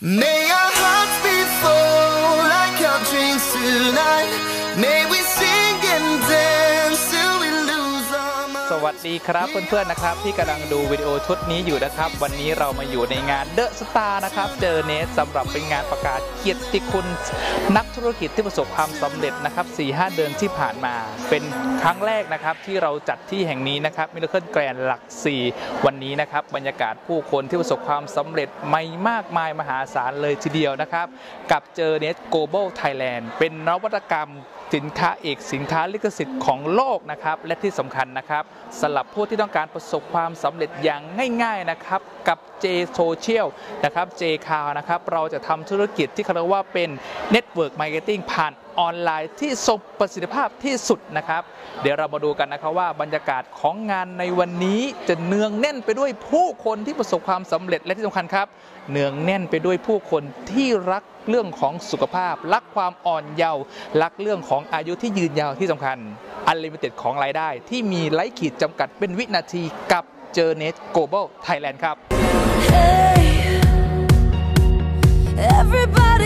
May I? วัสดีครับเพื่อนๆนะครับ ที่กำลังดูวิดีโอชุดนี้อยู่นะครับ วันนี้เรามาอยู่ในงานเดอะสตาร์นะครับ เจอเนสสำหรับเป็นงานประกาศเกียรติคุณ นักธุรกิจที่ประสบความสำเร็จนะครับ4-5 เดือนที่ผ่านมา เป็นครั้งแรกนะครับที่เราจัดที่แห่งนี้นะครับมิลเคิลแกรนหลัก 4 วันนี้นะครับบรรยากาศผู้คนที่ประสบความสำเร็จไม่มากมายมหาศาลเลยทีเดียวนะครับ กับเจอเนส Global Thailand เป็นนวัตกรรมสินค้าเอกสินค้าลิขสิทธิ์ของโลกนะครับและที่สำคัญนะครับสำหรับผู้ที่ต้องการประสบความสำเร็จอย่างง่ายๆนะครับกับ J Social นะครับ J c o w นะครับเราจะทำธุรกิจที่เขาเรียกว่าเป็น Network Marketing ผ่าน ออนไลน์ที่ทรงประสิทธิภาพที่สุดนะครับ เดี๋ยวเรามาดูกันนะครับว่าบรรยากาศของงานในวันนี้จะเนืองแน่นไปด้วยผู้คนที่ประสบความสำเร็จและที่สำคัญครับ เนืองแน่นไปด้วยผู้คนที่รักเรื่องของสุขภาพ รักความอ่อนเยาว์รักเรื่องของอายุที่ยืนยาวที่สำคัญอันลิมิเต็ดของรายได้ ที่มีไร้ขีดจำกัดเป็นวินาทีกับเจอเน t Global Thailand ครับ Hey, everybody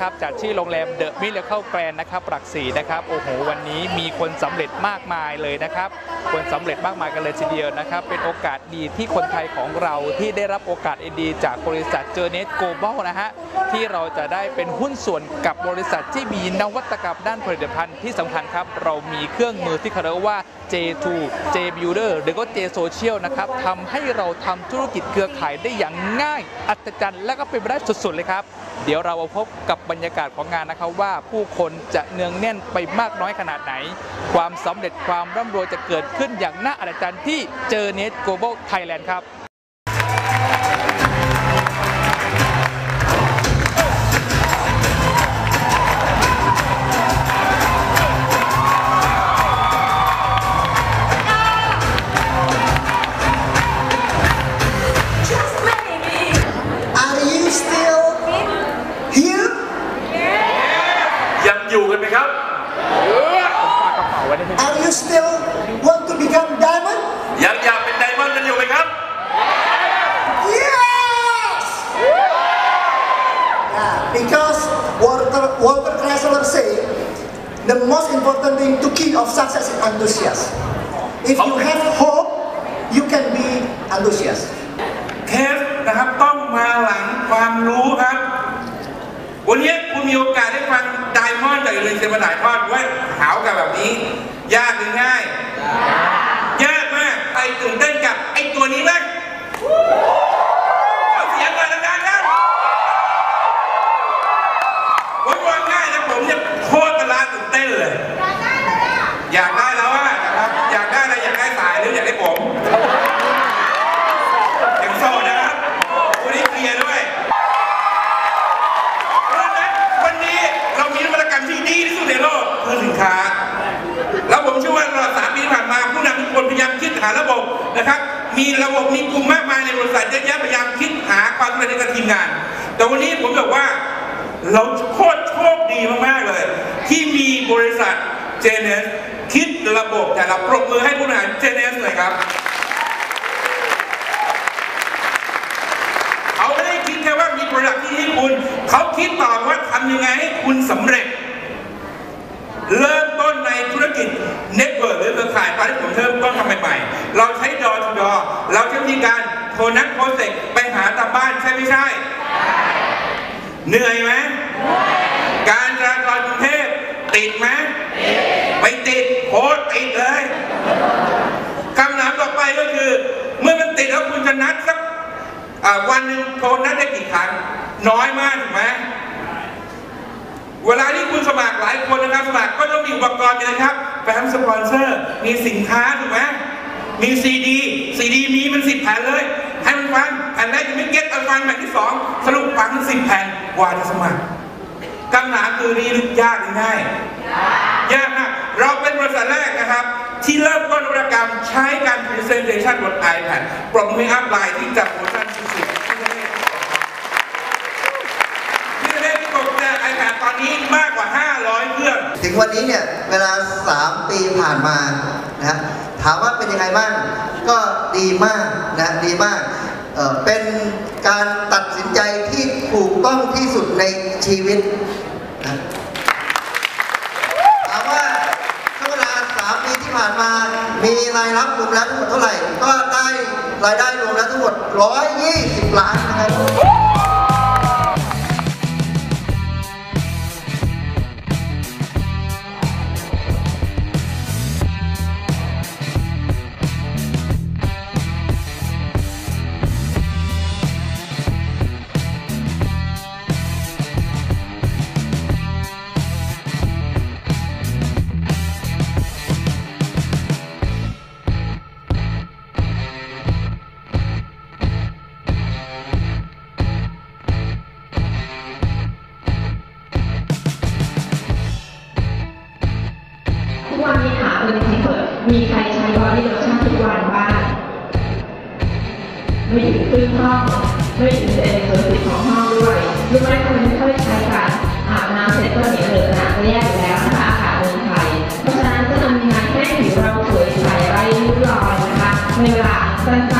นะครับจากที่โรงแรมเดอะมิเลเคิลแกรนนะครับหลักสีนะครับโอ้โหวันนี้มีคนสำเร็จมากมายเลยนะครับคนสำเร็จมากมายกันเลยทีเดียวนะครับ เป็นโอกาสดีที่คนไทยของเราที่ได้รับโอกาสดีจากบริษัทเจอเน t Global นะฮะที่เราจะได้เป็นหุ้นส่วนกับบริษัทที่มีนวัตกรรมด้านผลิตภัณฑ์ที่สำคัญครับ เรามีเครื่องมือที่เขาเรียกว่า J2 J Builder หรือก็ J Social นะครับทำให้เราทำธุรกิจเครือข่ายได้อย่างง่าย อัศจรรย์และก็เป็นไปได้สุดๆเลยครับ เดี๋ยวเรามาพบกับบรรยากาศของงานนะครับว่าผู้คนจะเนืองแน่นไปมากน้อยขนาดไหน ความสำเร็จความร่ำรวยจะเกิดขึ้นอย่างน่าอัศจรรย์ที่เจอเนสโกลบอลไทยแลนด์ครับ Are you still want to become diamond? ยังอยากเป็นไดมอนด์กันอยู่ไหมครับ Yes! Yeah, because Walter, Walter Chrysler say the most important thing to key of success is enthusiasm. If you have hope, you can be enthusiastic. เทสนะครับต้องมาหลังความรู้ครับ วันนี้คุณมีโอกาสได้ฟังไดมอนด์จากอินโดนีเซียมาถ่ายทอดว่าขาวกับแบบนี้ ยากหรือง่าย ยากมากไปตื่นเต้นกับไอ้ตัวนี้มากเอาเสียงหน่อยดังๆครับวันวางง่ายนะผมเนี่ยโคตรตะลาตื่นเต้นเลย อยากได้ หาระบบนะครับ มีระบบมีกลุ่มมากมายในบริษัทเยอะแยะพยายามคิดหาความสำเร็จในการทีมงาน แต่วันนี้ผมบอกว่าเราโคตรโชคดีมากๆเลย ที่มีบริษัทเจเนสคิดระบบแต่เราปรบมือให้ผู้บริหารเจเนสเลยครับเขาไม่ได้คิดแค่ว่ามีโปรดักที่ให้คุณ เขาคิดต่อว่าทำยังไงให้คุณสำเร็จเริ่มต้นใน ธุรกิจเน็ตเวิร์กหรือเครือข่ายตอนที่ผมเริ่มต้นทำใหม่ๆเราใช้ดอทูดอเราใช้วิธีการโทรนัดโพสเซกไปหาตามบ้านใช่ไม่ใช่ เหนื่อยไหมการจราจรกรุงเทพติดไหมไม่ติดโคตรติดเลยคำถามต่อไปก็คือ เมื่อมันติดแล้วคุณจะนัดสักวันหนึ่งโทรนัดได้กี่ครั้งน้อยมากถูกไหม เวลาที่คุณสมัครหลายคนนะครับสมัครก็ต้องมีอุปกรณ์กันนะครับแฟ้มสปอนเซอร์ มีสินค้าถูกไหมมีซีดีซีดีมีมันสิบแผ่นเลยให้มันฟังแผ่นแรกยังไม่เก็ตเอาฟังแผ่นที่สองสรุปฟังสิบแผ่นกว่าจะสมัครคำถามคือนี่ยากหรือง่ายยากมากเราเป็นบริษัทแรกนะครับ ที่เริ่มต้นนวัตกรรมใช้การ presentation บน iPad ปรบมืออัพไลน์ที่จับโปรโมชั่นสุดๆที่ประเทศที่กดแต่ iPad ตอนนี้ งวันนี้เนี่ยเวลา 3 ปีผ่านมานะฮะถามว่าเป็นยังไงบ้างก็ดีมากนะดีมากเเป็นการตัดสินใจที่ถูกต้องที่สุดในชีวิตนะถามว่าช่วงเวลา 3 ปีที่ผ่านมา มีรายรับรวมแล้วทั้งหมดเท่าไหร่ ก็ได้รายได้รวมแล้วทั้งหมด 120 ล้านนะครับ วันนี้เกิดมีใครใช้บอดี้โลชั่นทุกวันบ้างไม่ถึงครึ่งห้องไม่ถึงเอ็นส่วนสิบของห้องด้วยรู้ไหมคนไม่ค่อยใช้กันอาบน้ำเสร็จก็เหนียวเหนอหนะก็แยกอยู่แล้วนะคะอากาศเมืองไทยเพราะฉะนั้นจะทำยังไงให้ผิวเราสวยใสไร้ริ้วรอยนะคะในเวลาสั้น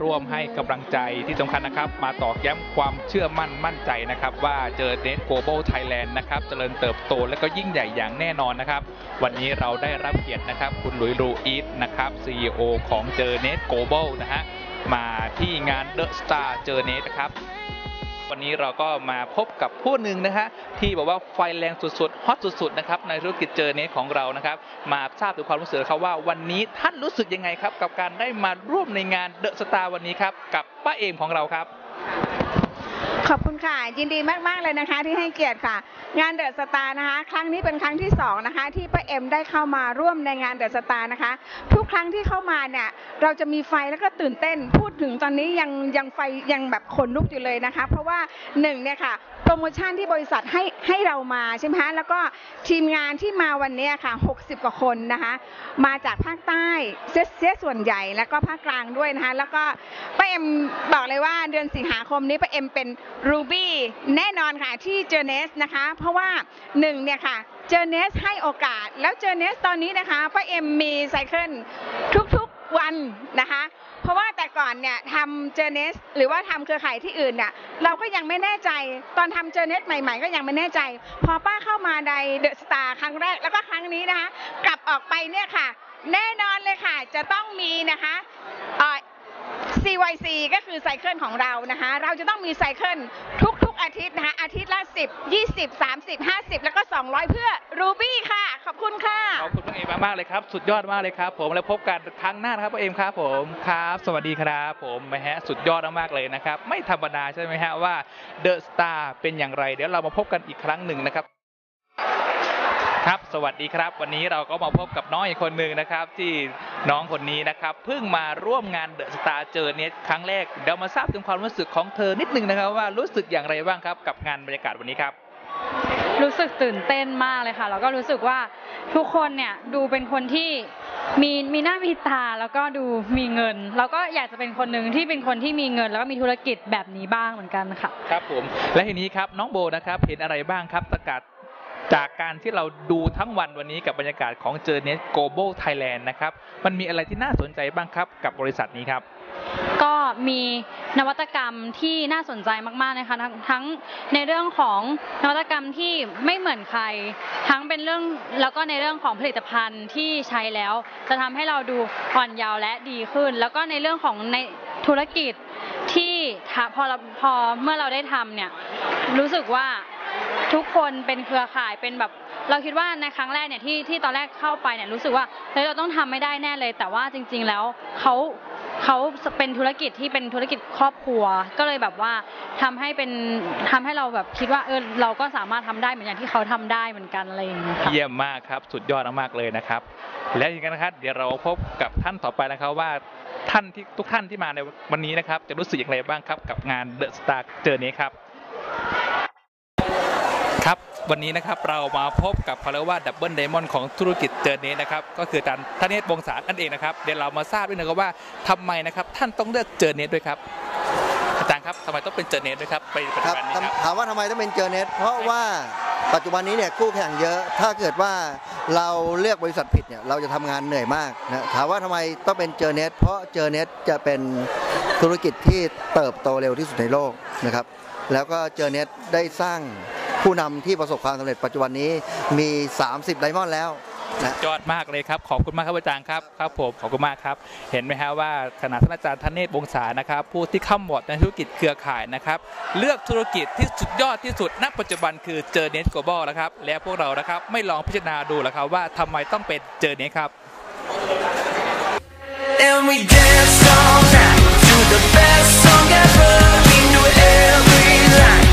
ร่วมให้กำลังใจที่สำคัญนะครับ มาตอกย้ำความเชื่อมั่นมั่นใจนะครับ ว่าเจอเน็ตโกลบอลไทยแลนด์นะครับเจริญเติบโตและก็ยิ่งใหญ่อย่างแน่นอนนะครับ วันนี้เราได้รับเกียรตินะครับ คุณหลุยส์รูอีทนะครับ CEO ของเจอเน็ตโกลบอลนะฮะมาที่งานเดอะสตาร์เจอเน t นะครับ วันนี้เราก็มาพบกับผู้หนึ่งนะฮะที่บอกว่าไฟแรงสุดๆฮอตสุดๆนะครับในธุรกิจเจอเนของเรานะครับ มาทราบถึงความรู้สึกเขาว่าวันนี้ท่านรู้สึกยังไงครับ กับการได้มาร่วมในงานเดอะสตาร์วันนี้ครับกับป้าเอมของเราครับ ขอบคุณค่ะ ยินดีมาก ๆ เลยนะคะที่ให้เกียรติค่ะ งานเดอะสตาร์นะคะ ครั้งนี้เป็นครั้งที่สองนะคะที่ป้าเอ็มได้เข้ามาร่วมในงานเดอะสตาร์นะคะ ทุกครั้งที่เข้ามาเนี่ยเราจะมีไฟแล้วก็ตื่นเต้น พูดถึงตอนนี้ยังยังไฟยังแบบขนลุกอยู่เลยนะคะ เพราะว่าหนึ่งเนี่ยค่ะโปรโมชั่นที่บริษัทให้ ให้เรามาใช่ไหมคะแล้วก็ทีมงานที่มาวันนี้ค่ะ 60 กว่าคนนะคะ มาจากภาคใต้เสียเสียส่วนใหญ่แล้วก็ภาคกลางด้วยนะคะ แล้วก็ป้าเอ็มบอกเลยว่าเดือนสิงหาคมนี้ป้าเอ็มเป็นรูบี้แน่นอนค่ะที่เจอเนสนะคะ เพราะว่าหนึ่งเนี่ยค่ะเจอเนสให้โอกาส แล้วเจอเนสตอนนี้นะคะป้าเอ็มมีไซเคิลทุกๆ วันนะคะเพราะว่าแต่ก่อนเนี่ยทำเจเนสหรือว่าทำเครือข่ายที่อื่นเนี่ยเราก็ยังไม่แน่ใจตอนทำเจเนสใหม่ ๆ ก็ยังไม่แน่ใจ พอป้าเข้ามาในเดอะสตาร์ครั้งแรกแล้วก็ครั้งนี้นะคะ กลับออกไปเนี่ยค่ะ แน่นอนเลยค่ะ จะต้องมีนะคะอ่อ CYC ก็คือไซเคิลของเรานะคะเราจะต้องมีไซเคิลทุกๆอาทิตย์นะคะอาทิตย์ละ 10 20 30 50 แล้วก็ 200 เพื่อรูบี้ค่ะ ขอบคุณค่ะ ขอบคุณป้าเอมมากๆเลยครับ สุดยอดมากเลยครับ ผมแล้วพบกันครั้งหน้านะครับป้าเอมครับผมครับ สวัสดีครับผมนะฮะสุดยอดมากๆเลยนะครับ ไม่ธรรมดาใช่ไหมฮะว่าเดอะสตาร์เป็นอย่างไรเดี๋ยวเรามาพบกันอีกครั้งหนึ่งนะครับครับ สวัสดีครับ วันนี้เราก็มาพบกับน้องอีกคนหนึ่งนะครับ ที่น้องคนนี้นะครับเพิ่งมาร่วมงานเดอะสตาร์เจอเน็ตครั้งแรกเดี๋ยวมาทราบถึงความรู้สึกของเธอนิดนึงนะครับ ว่ารู้สึกอย่างไรบ้างครับกับงานบรรยากาศวันนี้ครับ รู้สึกตื่นเต้นมากเลยค่ะ แล้วก็รู้สึกว่าทุกคนเนี่ยดูเป็นคนที่มีมีหน้ามีตาแล้วก็ดูมีเงิน แล้วก็อยากจะเป็นคนหนึ่งที่เป็นคนที่มีเงิน แล้วก็มีธุรกิจแบบนี้บ้างเหมือนกันค่ะ ครับผม และทีนี้ครับน้องโบนะครับเห็นอะไรบ้างครับสกัดจากการที่เราดูทั้งวันวันนี้กับบรรยากาศของ Journey Global Thailand นะครับ มันมีอะไรที่น่าสนใจบ้างครับกับบริษัทนี้ครับ ก็มีนวัตกรรมที่น่าสนใจมากๆนะคะทั้งในเรื่องของนวัตกรรมที่ไม่เหมือนใคร ทั้งเป็นเรื่องแล้วก็ในเรื่องของผลิตภัณฑ์ที่ใช้แล้ว จะทำให้เราดูอ่อนเยาว์และดีขึ้น แล้วก็ในเรื่องของในธุรกิจที่พอเราพอเมื่อเราได้ทำเนี่ยรู้สึกว่าทุกคนเป็นเครือข่ายเป็นแบบเราคิดว่าในครั้งแรกเนี่ยที่ที่ตอนแรกเข้าไปเนี่ยรู้สึกว่าเฮ้ยเราต้องทำไม่ได้แน่เลย แต่ว่าจริง ๆ แล้วเขา เขาเป็นธุรกิจที่เป็นธุรกิจครอบครัว ก็เลยแบบว่าทำให้เป็นทำให้เราแบบคิดว่าเออเราก็สามารถทำได้เหมือนอย่างที่เขาทำได้เหมือนกันอะไรอย่างเงี้ยค่ะเยี่ยมมากครับ สุดยอดมากๆเลยนะครับ และอย่างนั้นนะครับ เดี๋ยวเราพบกับท่านต่อไปนะครับว่าท่านที่ทุกท่านที่มาในวันนี้นะครับ จะรู้สึกอย่างไรบ้างครับกับงานเดอะสตาร์เจอนี้ครับ วันนี้นะครับเรามาพบกับเขาเรียกว่าดับเบิลไดมอนด์ของธุรกิจเจอเนสนะครับก็คือการท่านเนตวงศานั่นเองนะครับเดี๋ยวเรามาทราบด้วยนะครับว่าทำไมนะครับท่านต้องเลือกเจอเนสด้วยครับอาจารย์ครับทำไมต้องเป็นเจอเนสด้วยครับไปปัจจุบันนี้ครับถามว่าทำไมต้องเป็นเจอเน็ตเพราะว่าปัจจุบันนี้เนี่ยคู่แข่งเยอะ ถ้าเกิดว่าเราเลือกบริษัทผิดเนี่ยเราจะทำงานเหนื่อยมากนะถามว่าทำไมต้องเป็นเจอเน็ตเพราะเจอเน็ตจะเป็นธุรกิจที่เติบโตเร็วที่สุดในโลกนะครับแล้วก็เจอเน็ตได้สร้าง ผู้นำที่ประสบความสำเร็จปัจจุบันนี้มี 30 ไดมอนด์แล้วยอดมากเลยครับ ขอบคุณมากครับอาจารย์ครับครับผมขอบคุณมากครับ เห็นไหมครับว่าขณะท่านอาจารย์ธเนศวงศานะครับ ผู้ที่ข้ามหมดในธุรกิจเครือข่ายนะครับ เลือกธุรกิจที่สุดยอดที่สุดณปัจจุบันคือเจอเนสโกบอลนะครับ และพวกเรานะครับไม่ลองพิจารณาดูหรอครับว่าทำไมต้องเป็นเจอเนสครับ And we dance all night to the best song ever. We knew every line.